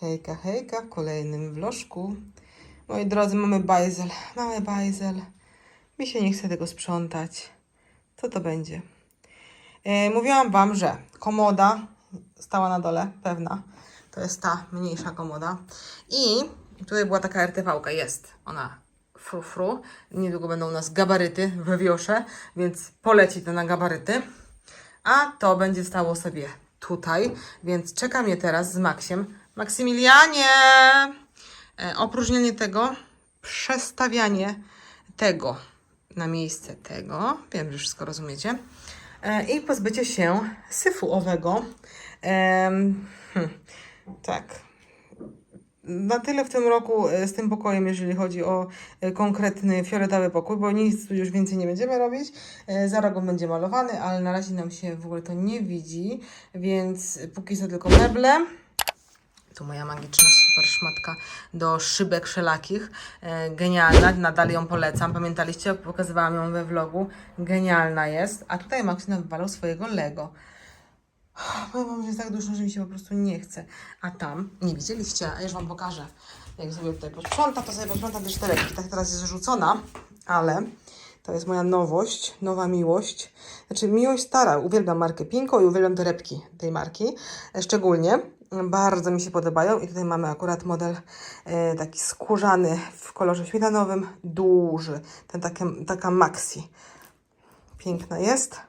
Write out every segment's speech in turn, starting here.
Hejka, hejka, w kolejnym vlożku. Moi drodzy, mamy bajzel, mamy bajzel. Mi się nie chce tego sprzątać. Co to będzie? E, mówiłam Wam, że komoda stała na dole, pewna. To jest ta mniejsza komoda. I tutaj była taka RTV-ka, jest ona fru, fru. Niedługo będą u nas gabaryty we wiosze, więc poleci to na gabaryty. A to będzie stało sobie tutaj, więc czeka mnie teraz z Maksiem. Maksymilianie! E, opróżnienie tego, przestawianie tego na miejsce tego. Wiem, że wszystko rozumiecie. E, I pozbycie się syfu owego. Hmm, tak. Na tyle w tym roku e, z tym pokojem, jeżeli chodzi o konkretny fioletowy pokój, bo nic tu już więcej nie będziemy robić. Za rok on będzie malowany, ale na razie nam się w ogóle to nie widzi, więc póki co tylko meble. Tu moja magiczna super szmatka do szybek szelakich. E, genialna, nadal ją polecam. Pamiętaliście, pokazywałam ją we vlogu. Genialna jest. A tutaj Maksym wywalał swojego Lego. Powiem wam, że jest tak duszno, że mi się po prostu nie chce. A tam, nie widzieliście, a już wam pokażę. Jak sobie tutaj posprząta, to sobie posprząta też torebki. Tak teraz jest rzucona, ale to jest moja nowość, nowa miłość. Znaczy miłość stara. Uwielbiam markę Pinko i uwielbiam torebki tej marki. e, Szczególnie. Bardzo mi się podobają i tutaj mamy akurat model e, taki skórzany w kolorze śmietanowym, duży. Ten takie, taka maxi. Piękna jest.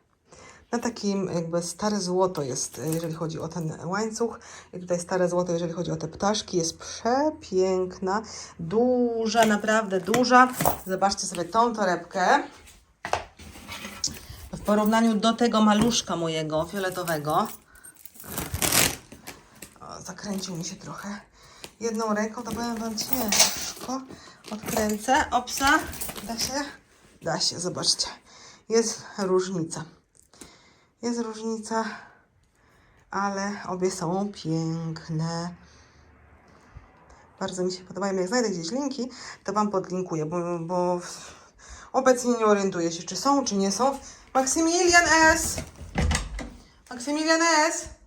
Na takim jakby stare złoto jest, e, jeżeli chodzi o ten łańcuch. I tutaj stare złoto, jeżeli chodzi o te ptaszki. Jest przepiękna, duża, naprawdę duża. Zobaczcie sobie tą torebkę. W porównaniu do tego maluszka mojego, fioletowego. Zakręcił mi się trochę. Jedną ręką, to powiem Wam ciężko. Odkręcę. Opsa. Da się? Da się, zobaczcie. Jest różnica. Jest różnica, ale obie są piękne. Bardzo mi się podobają. Jak znajdę gdzieś linki, to Wam podlinkuję, bo, bo obecnie nie orientuję się, czy są, czy nie są. Maksymilian S! Maksymilian S!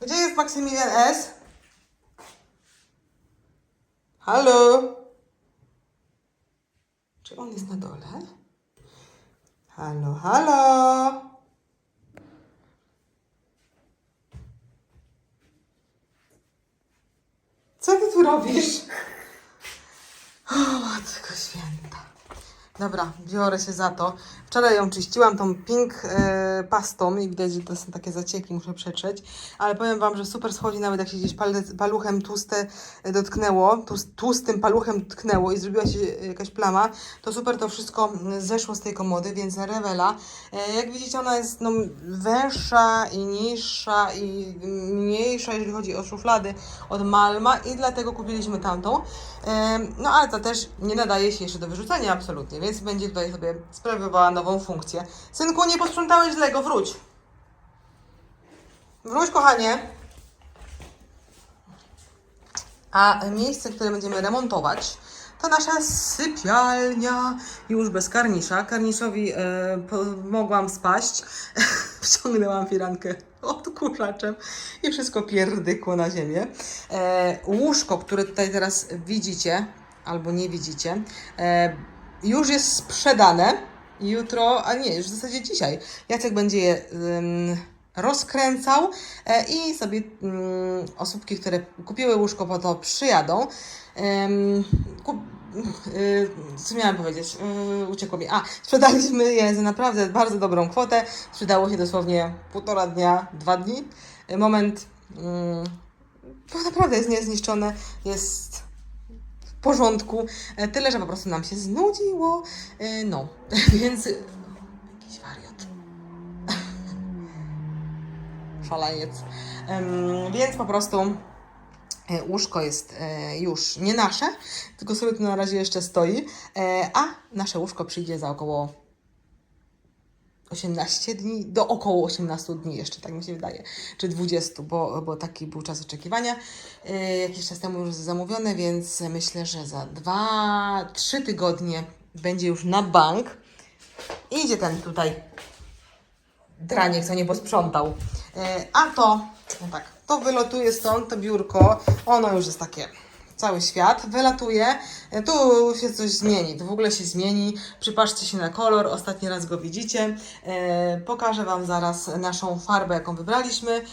Gdzie jest Maksymilian S? Halo? Czy on jest na dole? Halo, halo? Co ty tu robisz? O, matko święta. Dobra, biorę się za to. Wczoraj ją czyściłam tą pink e, pastą i widać, że to są takie zacieki, muszę przetrzeć. Ale powiem Wam, że super schodzi, nawet jak się gdzieś palec, paluchem tłuste e, dotknęło, tłus- tłustym paluchem dotknęło i zrobiła się jakaś plama, to super to wszystko mm, zeszło z tej komody, więc rewela. E, jak widzicie, ona jest no, węższa i niższa i mniejsza, jeżeli chodzi o szuflady od Malma i dlatego kupiliśmy tamtą. No ale to też nie nadaje się jeszcze do wyrzucenia absolutnie, więc będzie tutaj sobie sprawowała nową funkcję. Synku, nie posprzątałeś Lego, wróć. Wróć, kochanie. A miejsce, które będziemy remontować, to nasza sypialnia, już bez karnisza. Karniszowi e, pomogłam spaść. Wciągnęłam firankę odkurzaczem i wszystko pierdykło na ziemię. E, łóżko, które tutaj teraz widzicie, albo nie widzicie, e, już jest sprzedane. Jutro, a nie, już w zasadzie dzisiaj. Jacek będzie je rozkręcał e, i sobie ym, osóbki, które kupiły łóżko po to przyjadą. Kup, y, co miałam powiedzieć? Y, uciekło mi. A, sprzedaliśmy je za naprawdę bardzo dobrą kwotę. Sprzedało się dosłownie półtora dnia, dwa dni. Moment, ym, bo naprawdę jest niezniszczone, jest porządku. E, Tyle, że po prostu nam się znudziło. E, No, więc jakiś wariat. Szaleniec. Więc po prostu e, łóżko jest już nie nasze, tylko sobie tu na razie jeszcze stoi, a nasze łóżko przyjdzie za około 18 dni, do około 18 dni jeszcze, tak mi się wydaje, czy 20, bo, bo taki był czas oczekiwania. Yy, jakiś czas temu już zamówione, więc myślę, że za 2-3 tygodnie będzie już na bank. Idzie ten tutaj draniek, co nie posprzątał. E, a to, no tak, to wylotuje stąd, to biurko, ono już jest takie cały świat, wylatuje, tu się coś zmieni, tu w ogóle się zmieni, przypatrzcie się na kolor, ostatni raz go widzicie, e, pokażę Wam zaraz naszą farbę, jaką wybraliśmy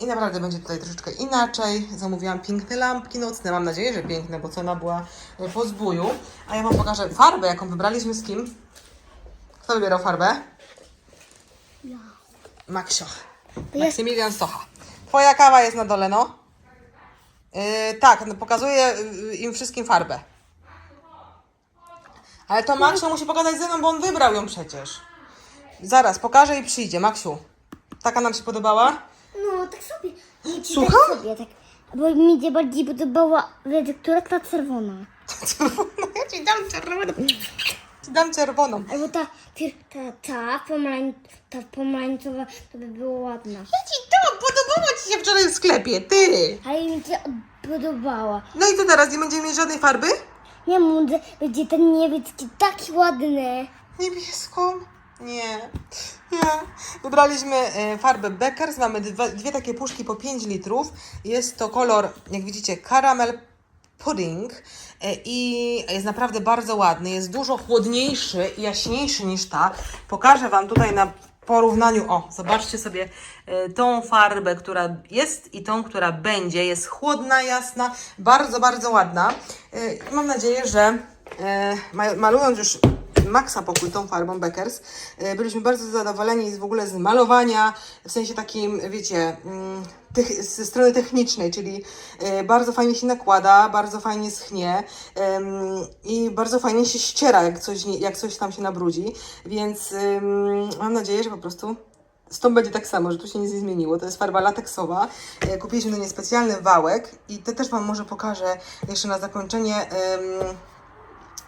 i naprawdę będzie tutaj troszeczkę inaczej, zamówiłam piękne lampki nocne, mam nadzieję, że piękne, bo cena była po zbóju, a ja Wam pokażę farbę, jaką wybraliśmy z kim? Kto wybierał farbę? Ja. Maksio. Maksymilian Socha. Twoja kawa jest na dole, no? Yy, tak, no pokazuję yy, im wszystkim farbę. Ale to Maksio musi pogadać ze mną, bo on wybrał ją przecież. Zaraz, pokażę i przyjdzie. Maksiu, taka nam się podobała? No, tak sobie. Mi ci Słucham? Tak sobie, tak. Bo mi się bardziej podobała, która ta czerwona. Czerwona, ja ci dam czerwoną. Ci dam czerwoną. Albo ta, pier- ta, ta, pomarań, ta pomarańczowa, to by było ładna. Ja ci się wczoraj w sklepie, ty. Ale mi się podobała. No i co teraz, nie będziemy mieć żadnej farby? Nie mówię, będzie ten niebieski taki ładny. Niebieską? Nie. Nie. Wybraliśmy e, farbę Beckers. Mamy dwa, dwie takie puszki po 5 litrów. Jest to kolor, jak widzicie, caramel pudding e, i jest naprawdę bardzo ładny. Jest dużo chłodniejszy i jaśniejszy niż ta. Pokażę Wam tutaj na porównaniu. O, zobaczcie sobie e, tą farbę, która jest i tą, która będzie. Jest chłodna, jasna, bardzo, bardzo ładna. E, Mam nadzieję, że e, ma- malując już Maxa pokój tą farbą Beckers. Byliśmy bardzo zadowoleni z w ogóle z malowania, w sensie takim, wiecie, mm, tych, ze strony technicznej, czyli bardzo fajnie się nakłada, bardzo fajnie schnie i bardzo fajnie się ściera, jak coś, jak coś tam się nabrudzi, więc em, mam nadzieję, że po prostu z tą będzie tak samo, że tu się nic nie zmieniło. To jest farba lateksowa. E, Kupiliśmy do niej specjalny wałek i to też Wam może pokażę jeszcze na zakończenie. em,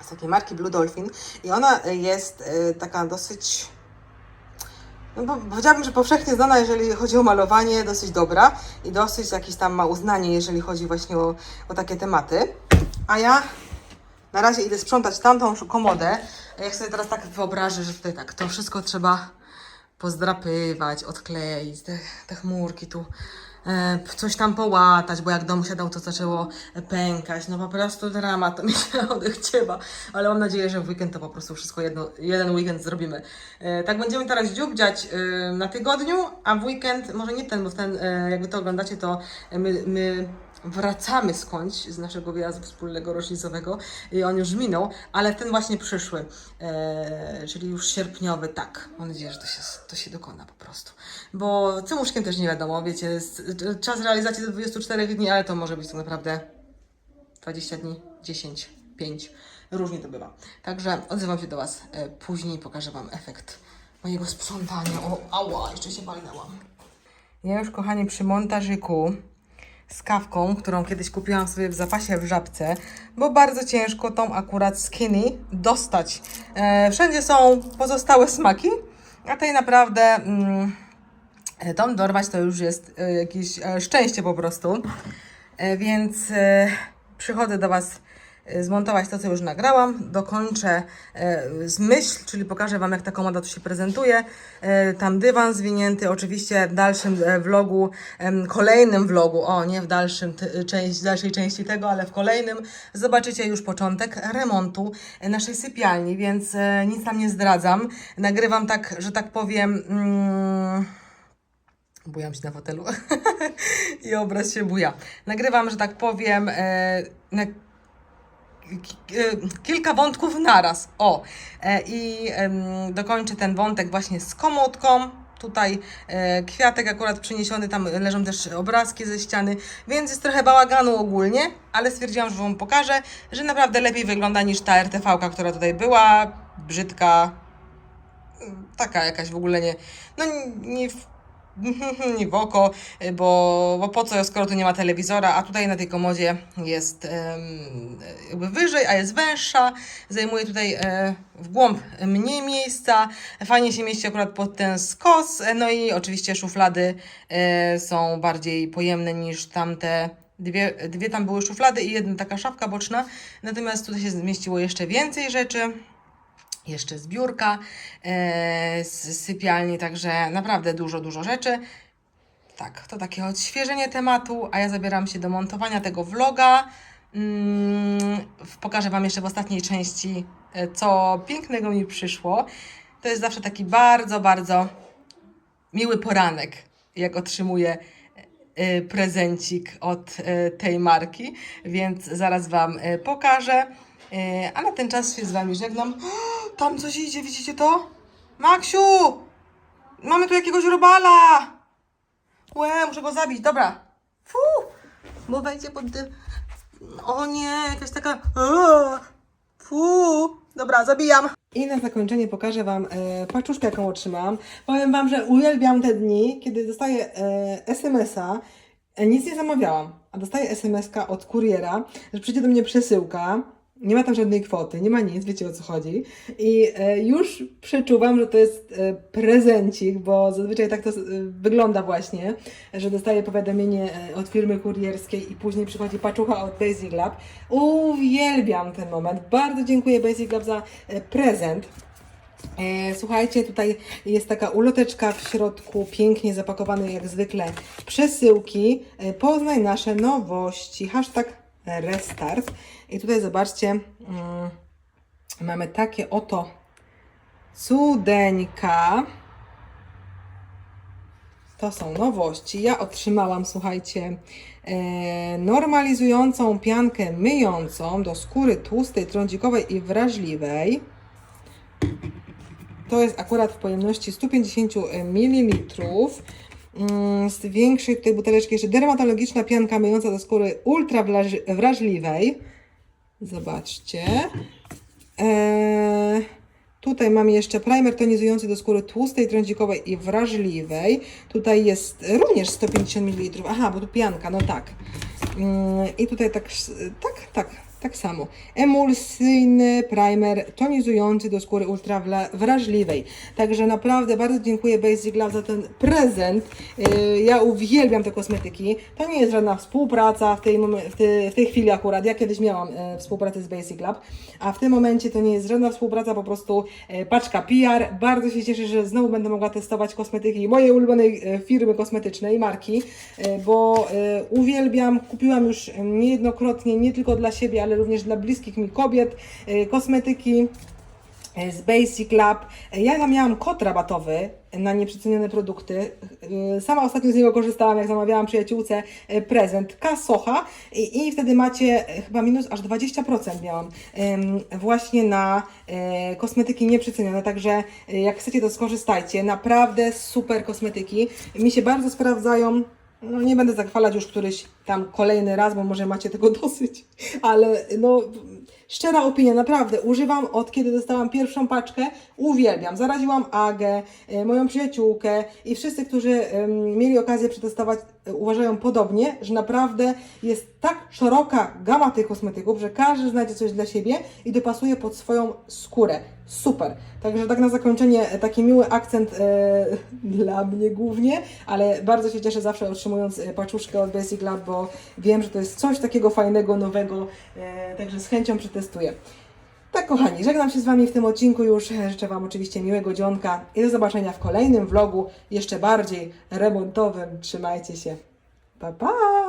z takiej marki Blue Dolphin i ona jest e, taka dosyć, no bo powiedziałabym, że powszechnie znana, jeżeli chodzi o malowanie, dosyć dobra i dosyć jakieś tam ma uznanie, jeżeli chodzi właśnie o, o takie tematy. A ja na razie idę sprzątać tamtą komodę. Jak sobie teraz tak wyobrażę, że tutaj tak to wszystko trzeba pozdrapywać, odkleić, te, te chmurki tu, e, coś tam połatać, bo jak dom siadał, to zaczęło pękać. No po prostu dramat, to mi się odechciewa. Ale mam nadzieję, że w weekend to po prostu wszystko jedno, jeden weekend zrobimy. E, tak będziemy teraz dziubdziać e, na tygodniu, a w weekend, może nie ten, bo ten, e, jakby to oglądacie, to my, my wracamy skądś z naszego wyjazdu wspólnego rocznicowego i on już minął, ale ten właśnie przyszły, e, czyli już sierpniowy, tak. Mam nadzieję, że to się, to się dokona po prostu. Bo cymuszkiem też nie wiadomo, wiecie, czas realizacji do 24 dni, ale to może być tak naprawdę 20 dni, 10, 5, różnie to bywa. Także odzywam się do Was e, później, pokażę Wam efekt mojego sprzątania. O, ała, jeszcze się walnęłam. Ja już, kochani, przy montażyku z kawką, którą kiedyś kupiłam sobie w zapasie w żabce, bo bardzo ciężko tą akurat skinny dostać. E, wszędzie są pozostałe smaki, a tej naprawdę mm, e, tą dorwać to już jest e, jakieś e, szczęście po prostu. E, więc e, przychodzę do Was zmontować to, co już nagrałam, dokończę e, z myśl, czyli pokażę Wam, jak ta komoda tu się prezentuje. E, tam dywan zwinięty, oczywiście w dalszym e, vlogu, kolejnym vlogu, o nie w dalszym, część, dalszej części tego, ale w kolejnym zobaczycie już początek remontu e, naszej sypialni, więc e, nic tam nie zdradzam. Nagrywam tak, że tak powiem... Mm, Bujam się na fotelu i obraz się buja. Nagrywam, że tak powiem, e, na, e, kilka wątków naraz. O, e, i dokończę ten wątek właśnie z komodką. Tutaj e, kwiatek akurat przyniesiony, tam leżą też obrazki ze ściany, więc jest trochę bałaganu ogólnie, ale stwierdziłam, że Wam pokażę, że naprawdę lepiej wygląda niż ta RTV, która tutaj była, brzydka, taka jakaś w ogóle nie, no nie w, oko, bo, bo po co, skoro tu nie ma telewizora, a tutaj na tej komodzie jest jakby wyżej, a jest węższa, zajmuje tutaj e, w głąb mniej miejsca, fajnie się mieści akurat pod ten skos, no i oczywiście szuflady e, są bardziej pojemne niż tamte. Dwie, dwie tam były szuflady i jedna taka szafka boczna, natomiast tutaj się zmieściło jeszcze więcej rzeczy. Jeszcze z biurka, e, z sypialni, także naprawdę dużo, dużo rzeczy. Tak, to takie odświeżenie tematu, a ja zabieram się do montowania tego vloga. Mm, pokażę Wam jeszcze w ostatniej części, e, co pięknego mi przyszło. To jest zawsze taki bardzo, bardzo miły poranek, jak otrzymuję e, prezencik od tej marki, więc zaraz Wam pokażę. A na ten czas się z Wami żegnam. Tam coś idzie, widzicie to? Maksiu! Mamy tu jakiegoś robala! Łe, muszę go zabić, dobra. Fu! Bo wejdzie pod tym... O nie, jakaś taka... Fu! Dobra, zabijam. I na zakończenie pokażę Wam e, paczuszkę, jaką otrzymałam. Powiem Wam, że uwielbiam te dni, kiedy dostaję e, SMS-a. E, nic nie zamawiałam, a dostaję SMS-ka od kuriera, że przyjdzie do mnie przesyłka. Nie ma tam żadnej kwoty, nie ma nic, wiecie o co chodzi. I e, już przeczuwam, że to jest e, prezencik, bo zazwyczaj tak to e, wygląda właśnie, że dostaję powiadomienie od firmy kurierskiej i później przychodzi paczucha od Basic Lab. Uwielbiam ten moment. Bardzo dziękuję Basic Lab za prezent. Słuchajcie, tutaj jest taka uloteczka w środku, pięknie zapakowane jak zwykle przesyłki. Poznaj nasze nowości. Hashtag restart. I tutaj zobaczcie, mm, mamy takie oto cudeńka. To są nowości. Ja otrzymałam, słuchajcie, e, normalizującą piankę myjącą do skóry tłustej, trądzikowej i wrażliwej. To jest akurat w pojemności 150 ml. Mm, Z większej tutaj buteleczki jeszcze dermatologiczna pianka myjąca do skóry ultra wraż- wrażliwej. Zobaczcie. Eee, tutaj mamy jeszcze primer tonizujący do skóry tłustej, trądzikowej i wrażliwej. Tutaj jest również 150 ml. Aha, bo tu pianka, no tak. Mm, I tutaj tak, tak, tak, tak samo. Emulsyjny primer tonizujący do skóry ultra wrażliwej. Także naprawdę bardzo dziękuję Basic Love za ten prezent. Yy, Ja uwielbiam te kosmetyki. To nie jest żadna współpraca w tej, w tej, w tej chwili akurat. Ja kiedyś miałam e, współpracę z Basic Lab, a w tym momencie to nie jest żadna współpraca, po prostu e, paczka PR. Bardzo się cieszę, że znowu będę mogła testować kosmetyki mojej ulubionej firmy kosmetycznej, marki, bo uwielbiam, kupiłam już niejednokrotnie, nie tylko dla siebie, ale również dla bliskich mi kobiet, e, kosmetyki e, z Basic Lab. Ja tam miałam kod rabatowy na nieprzecenione produkty. E, Sama ostatnio z niego korzystałam, jak zamawiałam przyjaciółce prezent Kasocha i, i wtedy macie chyba minus aż 20% miałam właśnie na kosmetyki nieprzecenione, także jak chcecie to skorzystajcie. Naprawdę super kosmetyki. Mi się bardzo sprawdzają. No nie będę zachwalać już któryś tam kolejny raz, bo może macie tego dosyć, ale no szczera opinia, naprawdę używam od kiedy dostałam pierwszą paczkę, uwielbiam. Zaraziłam Agę, e, moją przyjaciółkę i wszyscy, którzy mieli okazję przetestować, e, uważają podobnie, że naprawdę jest tak szeroka gama tych kosmetyków, że każdy znajdzie coś dla siebie i dopasuje pod swoją skórę. Super. Także tak na zakończenie e, taki miły akcent e, dla mnie głównie, ale bardzo się cieszę zawsze otrzymując paczuszkę od Basic Lab, bo wiem, że to jest coś takiego fajnego, nowego, e, także z chęcią przetestuję. Tak, kochani, żegnam się z Wami w tym odcinku już. Życzę Wam oczywiście miłego dzionka i do zobaczenia w kolejnym vlogu, jeszcze bardziej remontowym. Trzymajcie się. Pa, pa!